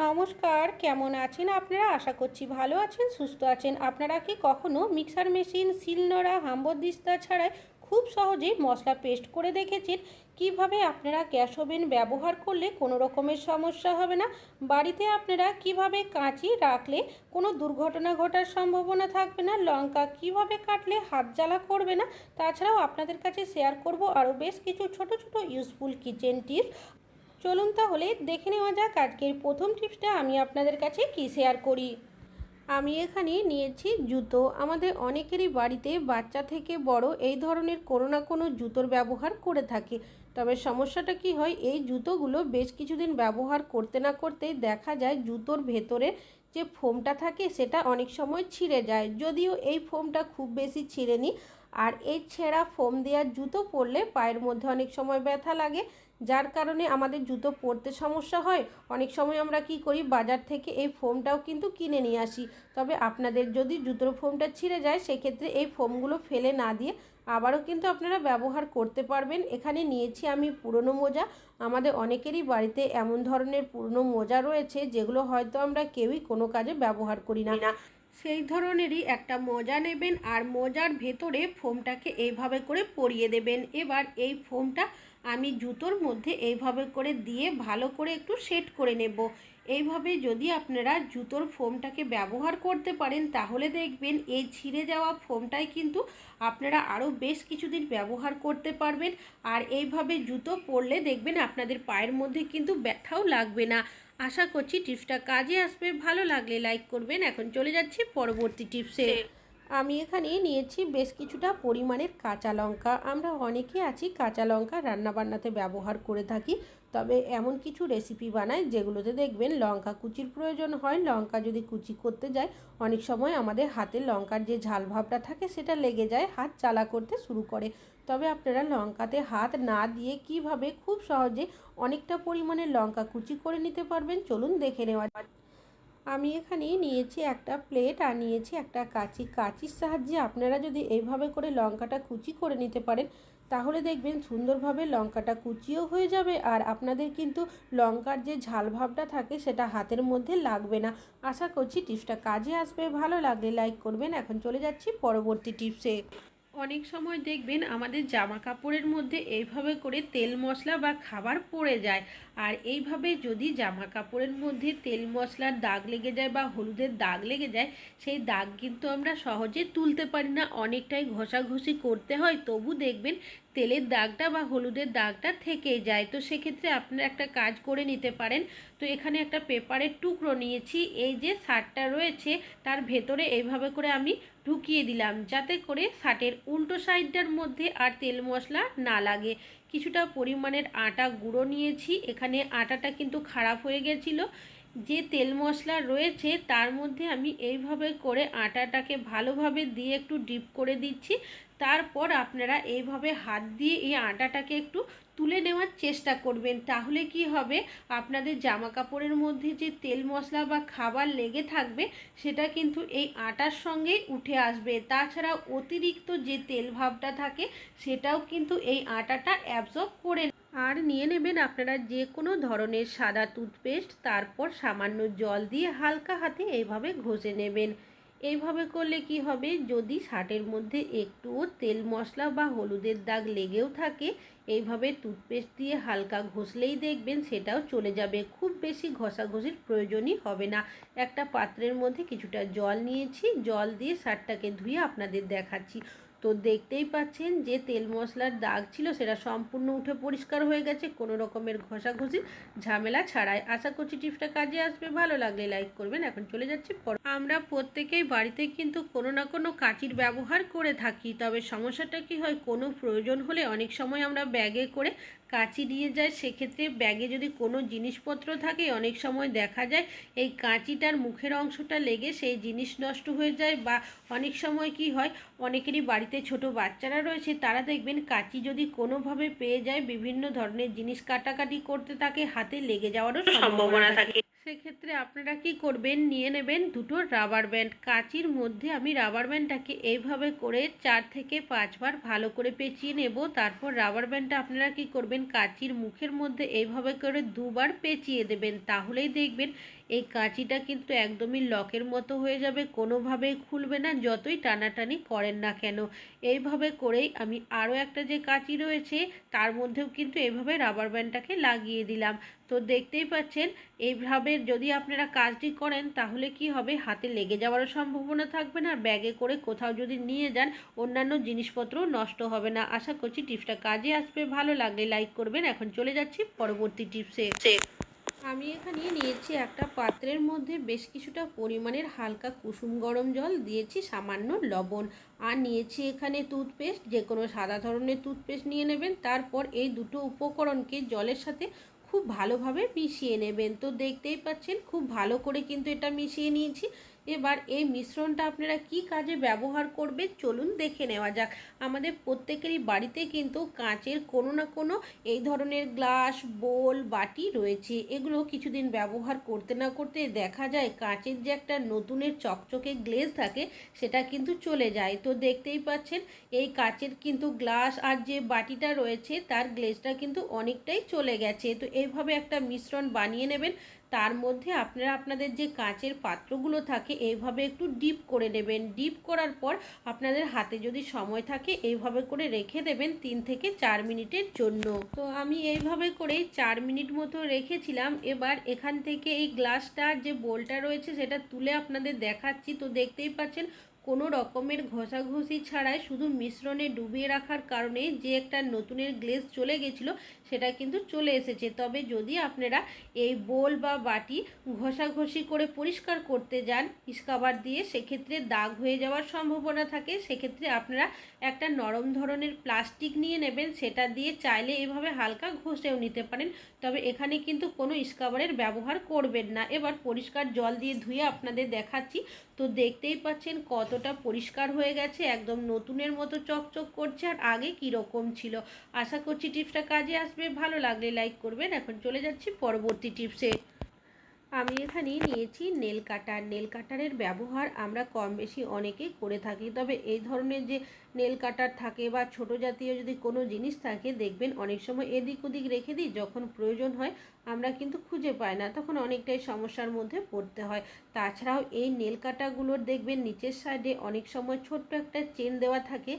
নমস্কার, কেমন আছেন আপনারা? আশা করছি ভালো আছেন, সুস্থ আছেন। আপনারা কি কখনো মিক্সার মেশিন শিলনোড়া হাম্বদিস্তা ছাড়াই খুব সহজেই মশলা পেস্ট করে দেখেছেন? কীভাবে আপনারা গ্যাস ওভেন ব্যবহার করলে কোনো রকমের সমস্যা হবে না? বাড়িতে আপনারা কীভাবে কাঁচি রাখলে কোনো দুর্ঘটনা ঘটার সম্ভাবনা থাকবে না? লঙ্কা কীভাবে কাটলে হাত জ্বালা করবে না? তাছাড়াও আপনাদের কাছে শেয়ার করব আরও বেশ কিছু ছোট ছোট ইউজফুল কিচেন টিপস চলুন তাহলে দেখে নেওয়া যাক আজকের প্রথম টিপসটা আমি আপনাদের কাছে কি শেয়ার করি। আমি এখানে নিয়েছি জুতো। আমাদের অনেকেরই বাড়িতে বাচ্চা থেকে বড় এই ধরনের কোনো না কোনো জুতোর ব্যবহার করে থাকে। তবে সমস্যাটা কি হয়, এই জুতোগুলো বেশ কিছুদিন ব্যবহার করতে না করতেই দেখা যায় জুতোর ভেতরে যে ফোমটা থাকে সেটা অনেক সময় ছিঁড়ে যায়। যদিও এই ফোমটা খুব বেশি ছিঁড়েনি। আর এই ছেঁড়া ফোম দেওয়ার জুতো পরলে পায়ের মধ্যে অনেক সময় ব্যথা লাগে। যার কারণে আমাদের জুতো পরতে সমস্যা হয়। অনেক সময় আমরা কি করি, বাজার থেকে এই ফোমটাও কিন্তু কিনে নিয়ে আসি। তবে আপনাদের যদি জুতোর ফোমটা ছিঁড়ে যায়, সেক্ষেত্রে এই ফোমগুলো ফেলে না দিয়ে আবারও কিন্তু আপনারা ব্যবহার করতে পারবেন। এখানে নিয়েছি আমি পুরনো মোজা। আমাদের অনেকেরই বাড়িতে এমন ধরনের পুরনো মোজা রয়েছে, যেগুলো হয়তো আমরা কেউই কোনো কাজে ব্যবহার করি না। সেই ধরনেরই একটা মোজা নেবেন আর মোজার ভেতরে ফোমটাকে এইভাবে করে পরিয়ে দেবেন। এবার এই ফোমটা আমি জুতোর মধ্যে এইভাবে করে দিয়ে ভালো করে একটু সেট করে নেব। এইভাবে যদি আপনারা জুতোর ফোমটাকে ব্যবহার করতে পারেন, তাহলে দেখবেন এই ছিঁড়ে যাওয়া ফোমটাই কিন্তু আপনারা আরও বেশ কিছুদিন ব্যবহার করতে পারবেন। আর এইভাবে জুতো পরলে দেখবেন আপনাদের পায়ের মধ্যে কিন্তু ব্যথাও লাগবে না। আশা করছি টিপসটা কাজে আসবে। ভালো লাগলে লাইক করবেন। এখন চলে যাচ্ছি পরবর্তী টিপসে। আমি এখানে নিয়েছি বেশ কিছুটা পরিমাণের কাঁচা লঙ্কা। আমরা অনেকে আছি কাঁচা লঙ্কা রান্নাবান্নাতে ব্যবহার করে থাকি, তবে এমন কিছু রেসিপি বানাই যেগুলোতে দেখবেন লঙ্কা কুচির প্রয়োজন হয়। লঙ্কা যদি কুচি করতে যায় অনেক সময় আমাদের হাতে লঙ্কার যে ঝাল ভাবটা থাকে সেটা লেগে যায়, হাত চালা করতে শুরু করে। তবে আপনারা লঙ্কাতে হাত না দিয়ে কীভাবে খুব সহজে অনেকটা পরিমাণে লঙ্কা কুচি করে নিতে পারবেন, চলুন দেখে নেওয়া। আমি এখানে নিয়েছি একটা প্লেট আর নিয়েছি একটা কাঁচি। কাঁচির সাহায্যে আপনারা যদি এইভাবে করে লঙ্কাটা কুচি করে নিতে পারেন, তাহলে দেখবেন সুন্দরভাবে লঙ্কাটা কুচিও হয়ে যাবে আর আপনাদের কিন্তু লঙ্কার যে ঝাল ভাবটা থাকে সেটা হাতের মধ্যে লাগবে না। আশা করছি টিপসটা কাজে আসবে। ভালো লাগলে লাইক করবেন। এখন চলে যাচ্ছি পরবর্তী টিপসে। অনেক সময় দেখবেন আমাদের জামা কাপড়ের মধ্যে এইভাবে করে তেল মশলা বা খাবার পড়ে যায়। আর এইভাবে যদি জামা কাপড়ের মধ্যে তেল মশলার দাগ লেগে যায় বা হলুদের দাগ লেগে যায়, সেই দাগ কিন্তু আমরা সহজে তুলতে পারি না। অনেকটাই ঘষাঘষি করতে হয়, তবু দেখবেন তেলের দাগটা বা হলুদের দাগটা থেকেই যায়। তো সেক্ষেত্রে আপনারা একটা কাজ করে নিতে পারেন। তো এখানে একটা পেপারের টুকরো নিয়েছি। এই যে শার্টটা রয়েছে, তার ভেতরে এইভাবে করে আমি ঢুকিয়ে দিলাম, যাতে করে শার্টের উল্টো সাইডটার মধ্যে আর তেল মশলা না লাগে। কিছুটা পরিমাণের আটা গুঁড়ো নিয়েছি। এখানে আটাটা কিন্তু খারাপ হয়ে গেছিল। যে তেল মশলা রয়েছে, তার মধ্যে আমি এইভাবে করে আটাটাকে ভালোভাবে দিয়ে একটু ডিপ করে দিচ্ছি। তারপর আপনারা এইভাবে হাত দিয়ে এই আটাটাকে একটু তুলে নেওয়ার চেষ্টা করবেন। তাহলে কি হবে? আপনাদের জামা কাপড়ের মধ্যে যে তেল মশলা বা খাবার লেগে থাকবে, সেটা কিন্তু এই আটার সঙ্গেই উঠে আসবে। তাছাড়া অতিরিক্ত যে তেল ভাবটা থাকে, সেটাও কিন্তু এই আটাটা অ্যাবজর্ব করে আর নিয়ে নেবেন আপনারা যে কোনো ধরনের সাদা টুথপেস্ট তারপর সামান্য জল দিয়ে হালকা হাতে এইভাবে ঘষে নেবেন। এইভাবে করলে কি হবে? যদি শার্টের মধ্যে একটুও তেল মশলা বা হলুদের দাগ লেগেও থাকে, এইভাবে টুথপেস্ট দিয়ে হালকা ঘষলেই দেখবেন সেটাও চলে যাবে। খুব বেশি ঘষাঘষির প্রয়োজনই হবে না। একটা পাত্রের মধ্যে কিছুটা জল নিয়েছি। জল দিয়ে শার্টটাকে ধুয়ে আপনাদের দেখাচ্ছি। তো দেখতেই পাচ্ছেন যে তেল মশলার দাগ ছিল সেটা সম্পূর্ণ উঠে পরিষ্কার হয়ে গেছে, কোনো রকমের ঘষাঘষির ঝামেলা ছাড়াই। আশা করছি টিপসটা কাজে আসবে, ভালো লাগলে লাইক করবেন। এখন চলে যাচ্ছি আমরা প্রত্যেকেই বাড়িতে কিন্তু কোনো না কোনো কাঁচির ব্যবহার করে থাকি, তবে সমস্যাটা কি হয়, কোনো প্রয়োজন হলে অনেক সময় আমরা ব্যাগে করে কাঁচি নিয়ে যায় সেক্ষেত্রে ব্যাগে যদি কোনো জিনিসপত্র থাকে, অনেক সময় দেখা যায় এই কাঁচিটার মুখের অংশটা লেগে সেই জিনিস নষ্ট হয়ে যায় বা অনেক সময় কি হয় অনেকেরই বাড়িতে ছোট বাচ্চারা রয়েছে তারা দেখবেন কাঁচি যদি কোনোভাবে পেয়ে যায় বিভিন্ন ধরনের জিনিস কাটাকাটি করতে থাকে হাতে লেগে যাওয়ারও সম্ভাবনা থাকে। সেক্ষেত্রে আপনারা কি করবেন? নিয়ে নেবেন দুটো রাবার ব্যান্ড কাঁচির মধ্যে আমি রাবার ব্যান্ডটাকে এইভাবে করে চার থেকে পাঁচবার ভালো করে পেঁচিয়ে নেব। তারপর রাবার ব্যান্ডটা আপনারা কি করবেন? কাঁচির মুখের মধ্যে এইভাবে করে দুবার পেঁচিয়ে দেবেন। তাহলেই দেখবেন এই কাঁচিটা কিন্তু একদমই লকের মতো হয়ে যাবে, কোনোভাবেই খুলবে না, যতই টানাটানি করেন না কেন। এইভাবে করেই আমি আরও একটা যে কাঁচি রয়েছে, তার মধ্যেও কিন্তু এইভাবে রাবার ব্যান্ডটাকে লাগিয়ে দিলাম। তো দেখতেই পাচ্ছেন, এইভাবে যদি আপনারা কাজটি করেন, তাহলে কি হবে? হাতে লেগে যাওয়ারও সম্ভাবনা থাকবে না ব্যাগে করে কোথাও যদি নিয়ে যান, অন্যান্য জিনিসপত্র নষ্ট হবে না। আশা করছি টিপসটা কাজে আসবে। ভালো লাগলে লাইক করবেন। এখন চলে যাচ্ছি পরবর্তী টিপসে। আমি এখানে নিয়েছি একটা পাত্রের মধ্যে বেশ কিছুটা পরিমাণের হালকা কুসুম গরম জল, দিয়েছি সামান্য লবণ আর নিয়েছি এখানে টুথপেস্ট যে কোনো সাদা ধরনের টুথপেস্ট নিয়ে নেবেন। তারপর এই দুটো উপকরণকে জলের সাথে খুব ভালোভাবে মিশিয়ে নেবেন। তো দেখতেই পাচ্ছেন, খুব ভালো করে কিন্তু এটা মিশিয়ে নিয়েছি। এবার এই মিশ্রণটা আপনারা কি কাজে ব্যবহার করবেন চলুন দেখে নেওয়া যাক। আমাদের প্রত্যেকেরই বাড়িতে কিন্তু কাঁচের কোনো না কোনো এই ধরনের গ্লাস, বোল, বাটি রয়েছে। এগুলো কিছুদিন ব্যবহার করতে না করতে দেখা যায় কাঁচের যে একটা নতুনের চকচকে গ্লেজ থাকে, সেটা কিন্তু চলে যায়। তো দেখতেই পাচ্ছেন, এই কাঁচের কিন্তু গ্লাস আর যে বাটিটা রয়েছে, তার গ্লেজটা কিন্তু অনেকটাই চলে গেছে। তো এইভাবে একটা মিশ্রণ বানিয়ে নেবেন তার মধ্যে আপনারা আপনাদের যে কাঁচের পাত্রগুলো থাকে, এইভাবে একটু ডিপ করে নেবেন। ডিপ করার পর আপনাদের হাতে যদি সময় থাকে, এইভাবে করে রেখে দেবেন তিন থেকে চার মিনিটের জন্য। তো আমি এইভাবে করে চার মিনিট মতো রেখেছিলাম। এবার এখান থেকে এই গ্লাসটার যে বোলটা রয়েছে, সেটা তুলে আপনাদের দেখাচ্ছি। তো দেখতেই পাচ্ছেন কোনো রকমের ঘষাঘষি ছাড়াই শুধু মিশ্রণে ডুবিয়ে রাখার কারণে যে একটা নতুনের গ্লেজ চলে গেছিল, সেটা কিন্তু চলে এসেছে। তবে যদি আপনারা এই বোল বা বাটি ঘষাঘষি করে পরিষ্কার করতে যান, ইস্কাবার দিয়ে, সেক্ষেত্রে দাগ হয়ে যাওয়ার সম্ভাবনা থাকে। সেক্ষেত্রে আপনারা একটা নরম ধরনের প্লাস্টিক নিয়ে নেবেন, সেটা দিয়ে চাইলে এভাবে হালকা ঘষেও নিতে পারেন। তবে এখানে কিন্তু কোনো ইস্কাবারের ব্যবহার করবেন না। এবার পরিষ্কার জল দিয়ে ধুয়ে আপনাদের দেখাচ্ছি। তো দেখতেই পাচ্ছেন কতটা পরিষ্কার হয়ে গেছে, একদম নতুনের মতো চকচক করছে আর আগে কীরকম ছিল। আশা করছি টিপসটা কাজে আসবে, ভালো লাগলে লাইক করবেন। এখন চলে যাচ্ছি পরবর্তী টিপসে। আমি এখানে নিয়েছি নেল কাটার। নেল কাটারের ব্যবহার আমরা কম বেশি অনেকেই করে থাকি, তবে এই ধরনের যে নেল কাটার থাকে বা ছোট জাতীয় যদি কোনো জিনিস থাকে, দেখবেন অনেক সময় এদিক ওদিক রেখে দিই, যখন প্রয়োজন হয় আমরা কিন্তু খুঁজে পাই না, তখন অনেকটাই সমস্যার মধ্যে পড়তে হয়। তাছাড়াও এই নেল কাটাগুলোর দেখবেন নিচের সাইডে অনেক সময় ছোট্ট একটা চেন দেওয়া থাকে,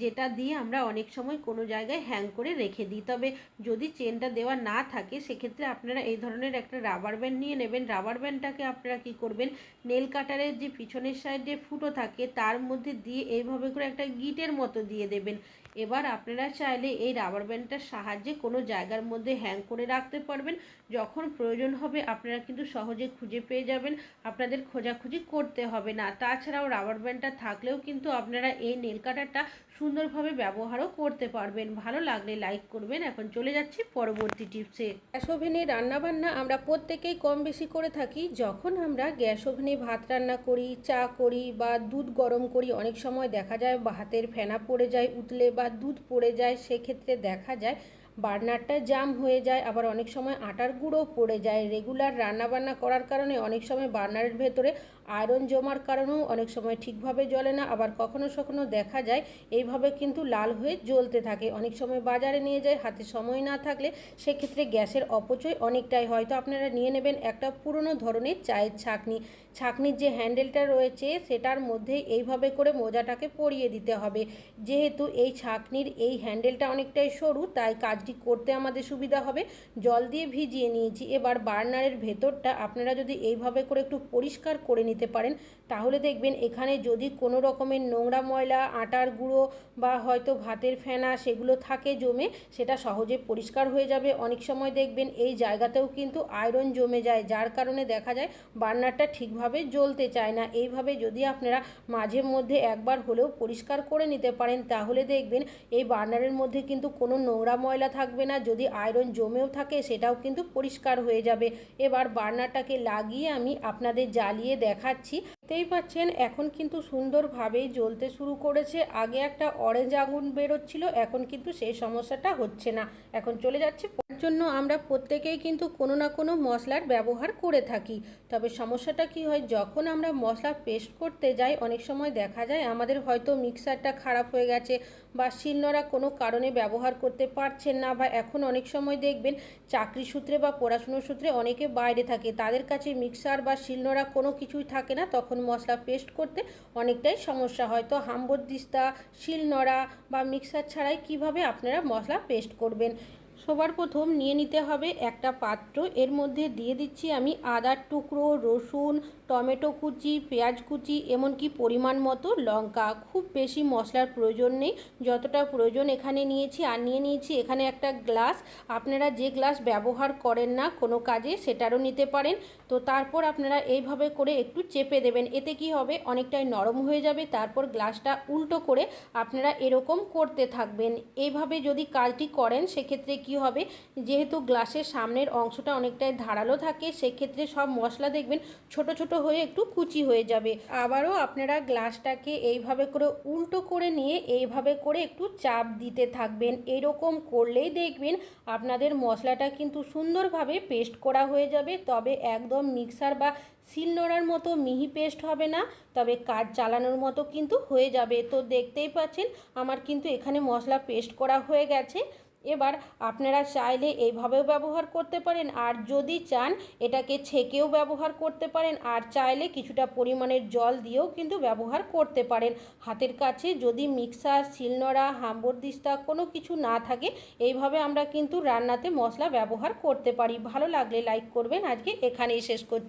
যেটা দিয়ে আমরা অনেক সময় কোনো জায়গায় হ্যাং করে রেখে দিই। তবে যদি চেনটা দেওয়া না থাকে, সেক্ষেত্রে আপনারা এই ধরনের একটা রাবার ব্যান্ড নিয়ে নেবেন। রাবার ব্যান্ডটাকে আপনারা কি করবেন? নেল কাটারের যে পিছনের সাইডে ফুটো থাকে, তার মধ্যে দিয়ে এইভাবে করে একটা গিটের মতো দিয়ে দেবেন। এবার আপনারা চাইলে এই রাবার ব্যান্ডটার সাহায্যে কোনো জায়গার মধ্যে হ্যাং করে রাখতে পারবেন। যখন প্রয়োজন হবে আপনারা কিন্তু সহজে খুঁজে পেয়ে যাবেন। আপনাদের খোঁজাখুঁজি করতে হবে না। তাছাড়াও রাবার ব্যান্ডটা থাকলেও কিন্তু আপনারা এই নেল কাটারটা সুন্দরভাবে ব্যবহারও করতে পারবেন। ভালো লাগলে লাইক করবেন। এখন চলে যাচ্ছি পরবর্তী টিপসে গ্যাস ওভেনে রান্নাবান্না আমরা প্রত্যেকেই কম বেশি করে থাকি। যখন আমরা গ্যাস ওভেনে ভাত রান্না করি, চা করি বা দুধ গরম করি, অনেক সময় দেখা যায় বা হাতের ফেনা পড়ে যায়, উতলে বা দুধ পড়ে যায়, সেক্ষেত্রে দেখা যায় বার্নারটা জাম হয়ে যায়, আবার অনেক সময় আটার গুঁড়ো পড়ে যায়। রেগুলার রান্নাবান্না করার কারণে অনেক সময় বার্নারের ভেতরে আয়রন জমার কারণেও অনেক সময় ঠিকভাবে জ্বলে না, আবার কখনো কখনো দেখা যায় এইভাবে কিন্তু লাল হয়ে জ্বলতে থাকে। অনেক সময় বাজারে নিয়ে যায়, হাতে সময় না থাকলে সেক্ষেত্রে গ্যাসের অপচয় অনেকটাই হয়তো আপনারা নিয়ে নেবেন একটা পুরনো ধরনের চায়ের ছাকনি। ছাকনির যে হ্যান্ডেলটা রয়েছে সেটার মধ্যে এইভাবে করে মোজাটাকে পরিয়ে দিতে হবে। যেহেতু এই ছাকনির এই হ্যান্ডেলটা অনেকটাই সরু, তাই কাজটি করতে আমাদের সুবিধা হবে। জল দিয়ে ভিজিয়ে নিয়েছি। এবার বার্নারের ভেতরটা আপনারা যদি এইভাবে করে একটু পরিষ্কার করে নিতে পারেন। তাহলে দেখবেন এখানে যদি কোনো রকমের নোংরা ময়লা, আটার গুঁড়ো বা হয়তো ভাতের ফেনা সেগুলো থাকে জমে, সেটা সহজে পরিষ্কার হয়ে যাবে। অনেক সময় দেখবেন এই জায়গাতেও কিন্তু আয়রন জমে যায়, যার কারণে দেখা যায় বার্নারটা ঠিকভাবে জ্বলতে চায় না। এইভাবে যদি আপনারা মাঝে মধ্যে একবার হলেও পরিষ্কার করে নিতে পারেন, তাহলে দেখবেন এই বার্নারের মধ্যে কিন্তু কোনো নোংরা ময়লা থাকবে না। যদি আয়রন জমেও থাকে, সেটাও কিন্তু পরিষ্কার হয়ে যাবে। এবার বার্নারটাকে লাগিয়ে আমি আপনাদের জ্বালিয়ে দেখাচ্ছি। দেখতেই পাচ্ছেন, এখন কিন্তু সুন্দরভাবেই জ্বলতে শুরু করেছে। আগে একটা অরেঞ্জ আগুন বেরোচ্ছিল, এখন কিন্তু সেই সমস্যাটা হচ্ছে না। এখন চলে যাচ্ছে তার জন্য আমরা প্রত্যেকেই কিন্তু কোনো না কোনো মশলার ব্যবহার করে থাকি। তবে সমস্যাটা কি হয়, যখন আমরা মশলা পেস্ট করতে যাই, অনেক সময় দেখা যায় আমাদের হয়তো মিক্সারটা খারাপ হয়ে গেছে বা শিলনোড়া কোনো কারণে ব্যবহার করতে পারছেন না বা এখন অনেক সময় দেখবেন চাকরি সূত্রে বা পড়াশুনোর সূত্রে অনেকে বাইরে থাকে। তাদের কাছে মিক্সার বা শিলনোড়া কোনো কিছুই থাকে না, তখন মশলা পেস্ট করতে অনেকটাই সমস্যা হয়। তো হাম্বরদিস্তা শিলনোড়া বা মিক্সার ছাড়াই কীভাবে আপনারা মশলা পেস্ট করবেন? সবার প্রথম নিয়ে নিতে হবে একটা পাত্র। এর মধ্যে দিয়ে দিচ্ছি আমি আদার টুকরো, রসুন টমেটো কুচি, পেঁয়াজ কুচি, এমনকি পরিমাণ মতো লঙ্কা। খুব বেশি মশলার প্রয়োজন নেই, যতটা প্রয়োজন এখানে নিয়েছি আর নিয়ে নিয়েছি এখানে একটা গ্লাস। আপনারা যে গ্লাস ব্যবহার করেন না, কোনো কাজে সেটারও নিতে পারেন। তো তারপর আপনারা এইভাবে করে একটু চেপে দেবেন। এতে কি হবে? অনেকটাই নরম হয়ে যাবে। তারপর গ্লাসটা উল্টো করে আপনারা এরকম করতে থাকবেন। এইভাবে যদি কাজটি করেন, সেক্ষেত্রে কি হবে? যেহেতু গ্লাসের সামনের অংশটা অনেকটাই ধারালো থাকে, সেক্ষেত্রে সব মশলা দেখবেন ছোট ছোট হয়ে একটু কুচি হয়ে যাবে। আবারও আপনারা গ্লাসটাকে এইভাবে করে উল্টো করে নিয়ে এইভাবে করে একটু চাপ দিতে থাকবেন। এরকম করলেই দেখবেন আপনাদের মশলাটা কিন্তু সুন্দরভাবে পেস্ট করা হয়ে যাবে। তবে একদম মিক্সার বা শিলনোড়ার মতো মিহি পেস্ট হবে না, তবে কাজ চালানোর মতো কিন্তু হয়ে যাবে। তো দেখতেই পাচ্ছেন, আমার কিন্তু এখানে মশলা পেস্ট করা হয়ে গেছে। এবার আপনারা চাইলে এইভাবেও ব্যবহার করতে পারেন, আর যদি চান এটাকে ছেঁকেও ব্যবহার করতে পারেন, আর চাইলে কিছুটা পরিমাণের জল দিয়েও কিন্তু ব্যবহার করতে পারেন। হাতের কাছে যদি মিক্সার, শিলনোড়া, হাম্বরদিস্তা কোনো কিছু না থাকে, এইভাবে আমরা কিন্তু রান্নাতে মশলা ব্যবহার করতে পারি। ভালো লাগলে লাইক করবেন। আজকে এখানেই শেষ করছি।